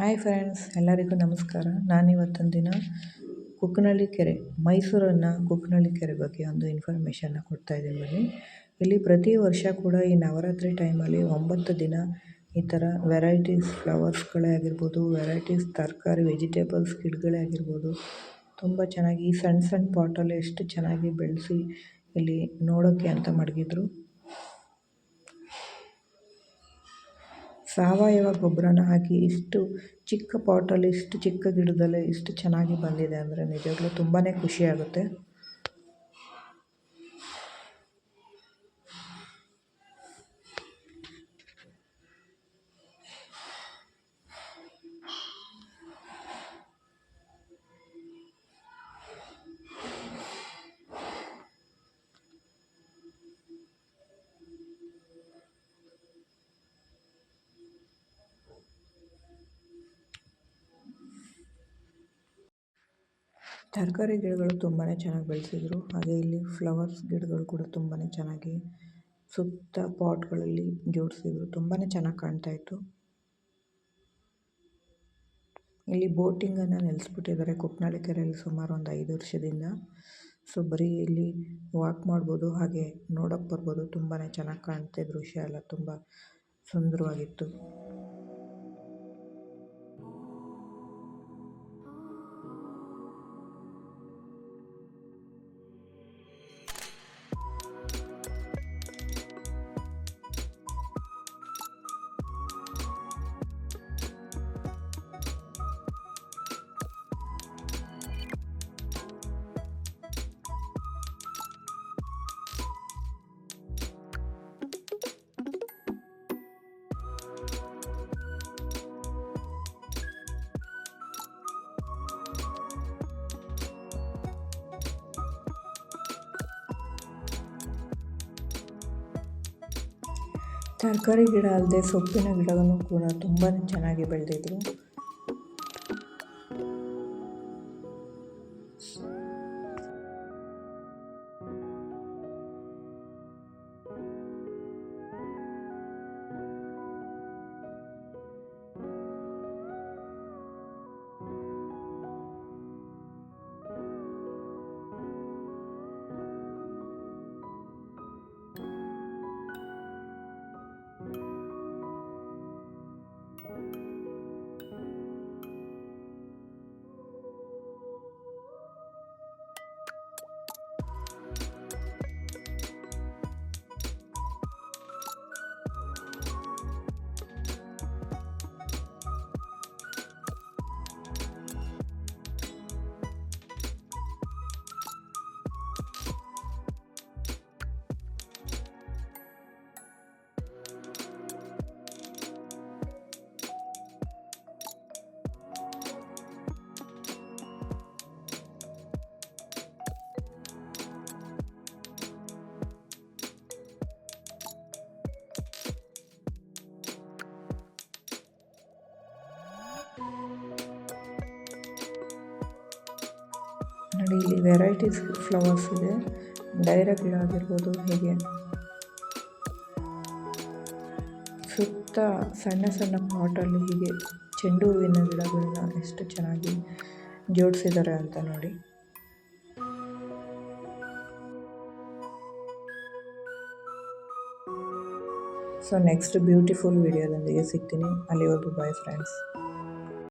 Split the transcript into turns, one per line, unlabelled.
Hi friends ಎಲ್ಲರಿಗೂ ನಮಸ್ಕಾರ. ನಾನಿವತ್ತೊಂದು ದಿನ ಕುಕ್ಕನಳ್ಳಿ ಕೆರೆ, ಮೈಸೂರನ್ನು ಕುಕ್ಕನಳ್ಳಿ ಕೆರೆ ಬಗ್ಗೆ ಒಂದು ಇನ್ಫಾರ್ಮೇಷನ್ನ ಕೊಡ್ತಾ ಇದ್ದೀನಿ ಬನ್ನಿ. ಇಲ್ಲಿ ಪ್ರತಿ ವರ್ಷ ಕೂಡ ಈ ನವರಾತ್ರಿ ಟೈಮಲ್ಲಿ ಒಂಬತ್ತು ದಿನ ಈ ಥರ ವೆರೈಟೀಸ್ ಫ್ಲವರ್ಸ್ಗಳೇ ಆಗಿರ್ಬೋದು ವೆರೈಟೀಸ್ ತರಕಾರಿ ವೆಜಿಟೇಬಲ್ಸ್ ಗಿಡಗಳೇ ಆಗಿರ್ಬೋದು, ತುಂಬ ಚೆನ್ನಾಗಿ ಈ ಸಣ್ಣ ಸಣ್ಣ ಪಾಟಲ್ಲಿ ಎಷ್ಟು ಚೆನ್ನಾಗಿ ಬೆಳೆಸಿ ಇಲ್ಲಿ ನೋಡೋಕ್ಕೆ ಅಂತ ಮಡಗಿದ್ರು. ಸಾವಯವ ಗೊಬ್ಬರನ ಹಾಕಿ ಇಷ್ಟು ಚಿಕ್ಕ ಪಾಟಲ್ಲಿ ಇಷ್ಟು ಚಿಕ್ಕ ಗಿಡದಲ್ಲಿ ಇಷ್ಟು ಚೆನ್ನಾಗಿ ಬಂದಿದೆ ಅಂದರೆ ನಿಜವಾಗ್ಲೂ ತುಂಬಾ ಖುಷಿಯಾಗುತ್ತೆ. ತರಕಾರಿ ಗಿಡಗಳು ತುಂಬಾ ಚೆನ್ನಾಗಿ ಬೆಳೆಸಿದ್ರು. ಹಾಗೆ ಇಲ್ಲಿ ಫ್ಲವರ್ಸ್ ಗಿಡಗಳು ಕೂಡ ತುಂಬಾ ಚೆನ್ನಾಗಿ ಸುತ್ತ ಪಾಟ್ಗಳಲ್ಲಿ ಜೋಡಿಸಿದ್ರು. ತುಂಬಾ ಚೆನ್ನಾಗಿ ಕಾಣ್ತಾ ಇತ್ತು. ಇಲ್ಲಿ ಬೋಟಿಂಗನ್ನು ನಿಲ್ಲಿಸ್ಬಿಟ್ಟಿದ್ದಾರೆ ಕುಕ್ನಳ್ಳಿ ಕೆರೆಯಲ್ಲಿ ಸುಮಾರು ಒಂದು ಐದು ವರ್ಷದಿಂದ. ಸೊ ಬರೀ ಇಲ್ಲಿ ವಾಕ್ ಮಾಡ್ಬೋದು. ಹಾಗೆ ನೋಡೋಕ್ಕೆ ಬರ್ಬೋದು. ತುಂಬಾ ಚೆನ್ನಾಗಿ ಕಾಣ್ತಾ ದೃಶ್ಯ ಎಲ್ಲ ತುಂಬ ಸುಂದರವಾಗಿತ್ತು. ತರಕಾರಿ ಗಿಡ ಅಲ್ಲದೆ ಸೊಪ್ಪಿನ ಗಿಡವನ್ನು ಕೂಡ ತುಂಬಾ ಚೆನ್ನಾಗಿ ಬೆಳೆದಿದ್ರು. ನೋಡಿ, ಇಲ್ಲಿ ವೆರೈಟೀಸ್ ಫ್ಲವರ್ಸ್ ಇದೆ. ಡೈರೆಕ್ಟ್ ಆಗಿರ್ಬೋದು, ಹೀಗೆ. ಸುತ್ತ ಸಣ್ಣ ಸಣ್ಣ ಪಾಟಲ್ಲಿ ಹೀಗೆ ಚೆಂಡು ಹೂವಿನ ಗಿಡಗಳನ್ನ ಎಷ್ಟು ಚೆನ್ನಾಗಿ ಜೋಡಿಸಿದ್ದಾರೆ ಅಂತ ನೋಡಿ. ಸೊ ನೆಕ್ಸ್ಟ್ ಬ್ಯೂಟಿಫುಲ್ ವಿಡಿಯೋದೊಂದಿಗೆ ಸಿಗ್ತೀನಿ. ಅಲ್ಲಿವರೆಗೂ ಬಾಯ್ ಫ್ರೆಂಡ್ಸ್